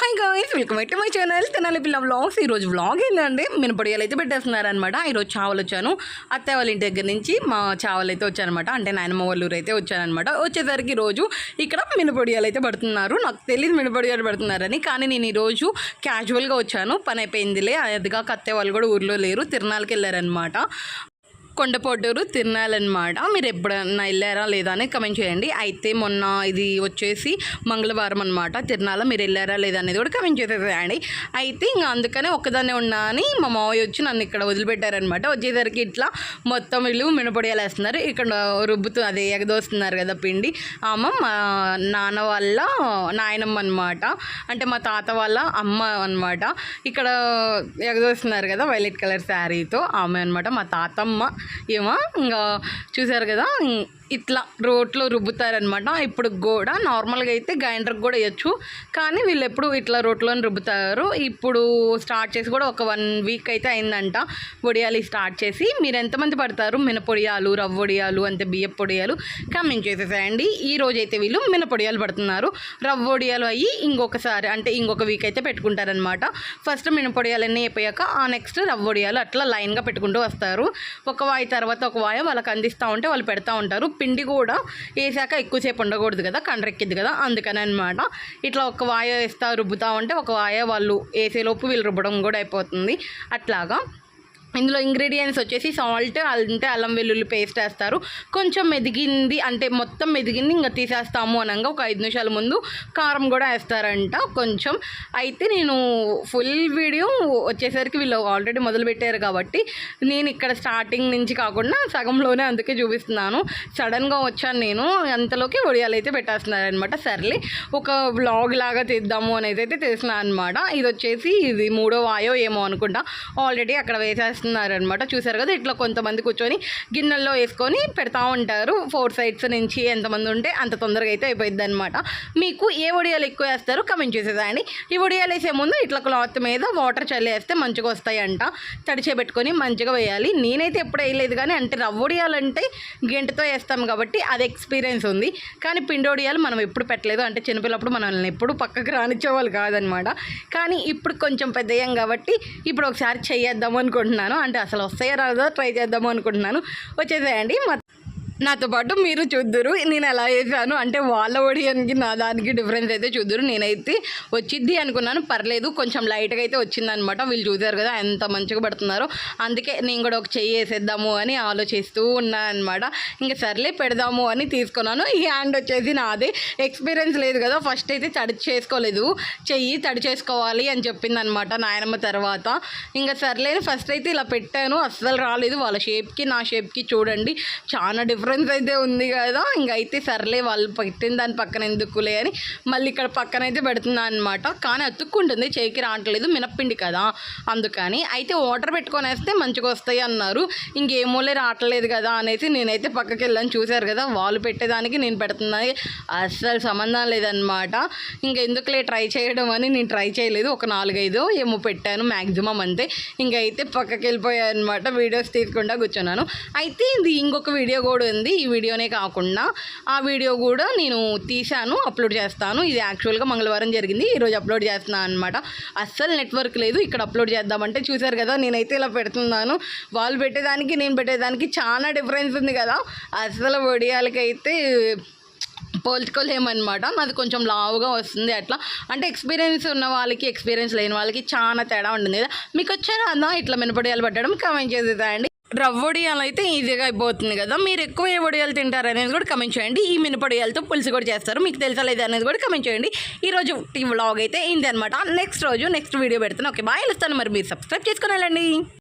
Hi guys welcome back to my channel Tenali పిల్ల vlogs ఈరోజు vlog ఏంటంటే మినపొడియాలు అయితే పెట్టేస్తున్నారనమాట ఈరోజు చావలు వచ్చాను. అత్తయ్య వాళ్ళ ఇంటి దగ్గర నుంచి మా చావలు అయితే వచ్చానమాట అంటే నాయనమ్మ వాళ్ళ ఊరు అయితే వచ్చానమాట వచ్చేసరికి రోజు ఇక్కడ మినపొడియాలు అయితే పడుతున్నారు. నాకు తెలియదు మినపొడియాలు పడుతున్నారని కానీ నేను ఈరోజు క్యాజువల్గా వచ్చాను. పని అయిపోయిందిలే. అదిగా అత్తయ్య వాళ్ళు కూడా ఊర్లో లేరు. తిరునాళ్ళకి వెళ్ళారనమాట కొండపోటూరు తిరణాలన్నమాట మీరు ఎప్పుడన్నా వెళ్ళారా లేదా అని కమెంట్ చేయండి. అయితే మొన్న ఇది వచ్చేసి మంగళవారం అనమాట తిరణాల మీరు వెళ్ళారా లేదా అనేది కూడా కమెంట్ చేసేసేయండి. అయితే ఇంకా అందుకనే ఒక్కదాన్నే ఉన్నా అని మా మావయ్య వచ్చి నన్ను ఇక్కడ వదిలిపెట్టారనమాట వచ్చేసరికి ఇట్లా మొత్తం వీళ్ళు మినపొడియాలు వేస్తున్నారు ఇక్కడ రుబ్బుతూ అదే ఎగదోస్తున్నారు కదా పిండి. ఆమె మా నాన్న వాళ్ళ నాయనమ్మ అనమాట అంటే మా తాత వాళ్ళ అమ్మ అనమాట ఇక్కడ ఎగదోస్తున్నారు కదా వైలెట్ కలర్ శారీతో ఆమె అనమాట మా తాతమ్మ ఏమో ఇంకా చూసారు కదా ఇట్లా రోట్లో రుబ్బుతారనమాట ఇప్పుడు కూడా నార్మల్గా అయితే గ్రైండర్కి కూడా వేయచ్చు. కానీ వీళ్ళు ఎప్పుడు ఇట్లా రోట్లోనే రుబ్బుతారు. ఇప్పుడు స్టార్ట్ చేసి కూడా ఒక వన్ వీక్ అయితే అయిందంట. వడియాలు స్టార్ట్ చేసి మీరు ఎంతమంది పడతారు? మినపొడియాలు రవ్వ వడియాలు అంతే బియ్య పొడియాలు కమెంట్ చేసేసేయండి. ఈ రోజైతే వీళ్ళు మినపొడియాలు పడుతున్నారు. రవ్వ వడియాలు అయ్యి ఇంకొకసారి అంటే ఇంకొక వీక్ అయితే పెట్టుకుంటారనమాట ఫస్ట్ మినపొడియాలన్నీ అయిపోయాక ఆ నెక్స్ట్ రవ్వ వడియాలు అట్లా లైన్గా పెట్టుకుంటూ వస్తారు. ఒక వాయి తర్వాత ఒక వాయ వాళ్ళకి అందిస్తూ ఉంటే వాళ్ళు పెడతా ఉంటారు. పిండి కూడా వేసాక ఎక్కువసేపు ఉండకూడదు కదా కండ్రెక్కిద్ది కదా అందుకని అనమాట ఇట్లా ఒక వాయ వేస్తా రుబ్బుతా ఉంటే ఒక వాయ వాళ్ళు వేసేలోపు వీళ్ళు రుబ్బడం కూడా అయిపోతుంది. అట్లాగా ఇందులో ఇంగ్రీడియంట్స్ వచ్చేసి సాల్ట్ అంటే అల్లం వెల్లుల్లి పేస్ట్ వేస్తారు. కొంచెం మెదిగింది అంటే మొత్తం మెదిగింది ఇంకా తీసేస్తాము అనగా ఒక ఐదు నిమిషాల ముందు. కారం కూడా వేస్తారంట కొంచెం. అయితే నేను ఫుల్ వీడియో వచ్చేసరికి వీళ్ళు ఆల్రెడీ మొదలు పెట్టారు కాబట్టి నేను ఇక్కడ స్టార్టింగ్ నుంచి కాకుండా సగంలోనే అందుకే చూపిస్తున్నాను. సడన్గా వచ్చాను నేను. అంతలోకి ఒడియాలు అయితే పెట్టేస్తున్నారనమాట సర్లే ఒక వ్లాగ్ లాగా తీద్దాము అనేది అయితే తెలిసిన అనమాట ఇది వచ్చేసి ఇది మూడో వాయో ఏమో అనుకుంటా. ఆల్రెడీ అక్కడ చేస్తున్నారనమాట చూసారు కదా ఇట్లా కొంతమంది కూర్చొని గిన్నెల్లో వేసుకొని పెడతా ఉంటారు. ఫోర్ సైడ్స్ నుంచి ఎంతమంది ఉంటే అంత తొందరగా అయితే అయిపోయింది అనమాట మీకు ఏ వడియాలు ఎక్కువ వేస్తారో? కమెంట్ చేసేదాన్ని. ఈ వడియాలు వేసే ముందు ఇట్లా క్లాత్ మీద వాటర్ చల్లేస్తే మంచిగా వస్తాయంట. తడిచేపెట్టుకొని మంచిగా వేయాలి. నేనైతే ఎప్పుడు వేయలేదు కానీ అంటే రవ్వ ఒడియాలంటే గెంటతో వేస్తాం కాబట్టి అది ఎక్స్పీరియన్స్ ఉంది. కానీ పిండోడియాలు మనం ఎప్పుడు పెట్టలేదు. అంటే చిన్నపిల్లప్పుడు మనల్ని ఎప్పుడు పక్కకు రానిచ్చేవాళ్ళు కాదనమాట కానీ ఇప్పుడు కొంచెం పెద్దయ్యాం కాబట్టి ఇప్పుడు ఒకసారి చేయేద్దాము అనుకుంటున్నాను. అంటే అసలు వస్తాయో రాదో ట్రై చేద్దాము అనుకుంటున్నాను. వచ్చేసేయండి. మా నాతో పాటు మీరు చూద్దరు నేను ఎలా చేశాను అంటే వాళ్ళ ఒడియన్కి నా దానికి డిఫరెన్స్ అయితే చూద్దరు. నేనైతే వచ్చిద్ది అనుకున్నాను పర్లేదు కొంచెం లైట్గా అయితే వచ్చిందనమాట. వీళ్ళు చూసారు కదా ఎంత మంచిగా పడుతున్నారో. అందుకే నేను కూడా ఒక చెయ్యి వేసేద్దాము అని ఆలోచిస్తూ ఉన్నాను అనమాట. ఇంకా సర్లే పెడదాము అని తీసుకున్నాను. ఈ హ్యాండ్ వచ్చేసి నాదే. ఎక్స్పీరియన్స్ లేదు కదా ఫస్ట్ అయితే తడి చేసుకోలేదు. చెయ్యి తడి చేసుకోవాలి అని చెప్పింది అనమాట నాయనమ్మ తర్వాత. ఇంకా సర్లే ఫస్ట్ అయితే ఇలా పెట్టాను. అస్సలు రాలేదు. వాళ్ళ షేప్కి నా షేప్కి చూడండి. చాలా డిఫరెన్స్ అయితే ఉంది కదా ఇంక అయితే సర్లే వాళ్ళు పెట్టిన దాని పక్కన ఎందుకులే అని మళ్ళీ ఇక్కడ పక్కన అయితే పెడుతున్నా అనమాట కానీ అతుక్కుంటుంది చేయికి రావట్లేదు మినప్పిండి కదా. అందుకని అయితే వాటర్ పెట్టుకొని వేస్తే మంచిగా వస్తాయి అన్నారు. ఇంకేమోలే రావట్లేదు కదా అనేసి నేనైతే పక్కకి వెళ్ళాను చూశారు కదా వాళ్ళు పెట్టేదానికి నేను పెడుతున్నాయి అస్సలు సంబంధం లేదనమాట ఇంకెందుకులే ట్రై చేయడం అని నేను ట్రై చేయలేదు. ఒక నాలుగైదు ఏమో పెట్టాను మ్యాక్సిమం అంతే. ఇంకైతే అయితే పక్కకి వెళ్ళిపోయాను అనమాట వీడియోస్ తీసుకుంటా కూర్చున్నాను. అయితే ఇది ఇంకొక వీడియో కూడా ఉంది. ఈ వీడియోనే కాకుండా ఆ వీడియో కూడా నేను తీశాను అప్లోడ్ చేస్తాను. ఇది యాక్చువల్గా మంగళవారం జరిగింది. ఈరోజు అప్లోడ్ చేస్తున్నాను అనమాట అస్సలు నెట్వర్క్ లేదు. ఇక్కడ అప్లోడ్ చేద్దామంటే చూశారు కదా నేనైతే ఇలా పెడుతున్నాను. వాళ్ళు పెట్టేదానికి నేను పెట్టేదానికి చాలా డిఫరెన్స్ ఉంది కదా. అస్సలు వడియాలకైతే పోల్చుకోలేమన్నమాట. నాది కొంచెం లావుగా వస్తుంది అట్లా. అంటే ఎక్స్పీరియన్స్ ఉన్న వాళ్ళకి ఎక్స్పీరియన్స్ లేని వాళ్ళకి చాలా తేడా ఉంటుంది. కదా మీకు వచ్చారా అన్నా? ఇట్లా మినపడియాలు పెట్టడం అండి రవ్వ రవ్వొడియాలు అయితే ఈజీగా అయిపోతుంది కదా. మీరు ఎక్కువ ఏ వడియాలు తింటారు అనేది కూడా కమెంట్ చేయండి. ఈ మినపడియాలతో పులుసు కూడా చేస్తారు. మీకు తెలుసా లేదా అనేది కూడా కమెంట్ చేయండి. ఈ రోజు ఈ వ్లాగ్ అయితే ఇంది అనమాట నెక్స్ట్ రోజు నెక్స్ట్ వీడియో పెడతాను ఓకే బాయ్ వెళ్తాను మరి మీరు సబ్స్క్రైబ్ చేసుకుని వెళ్ళండి.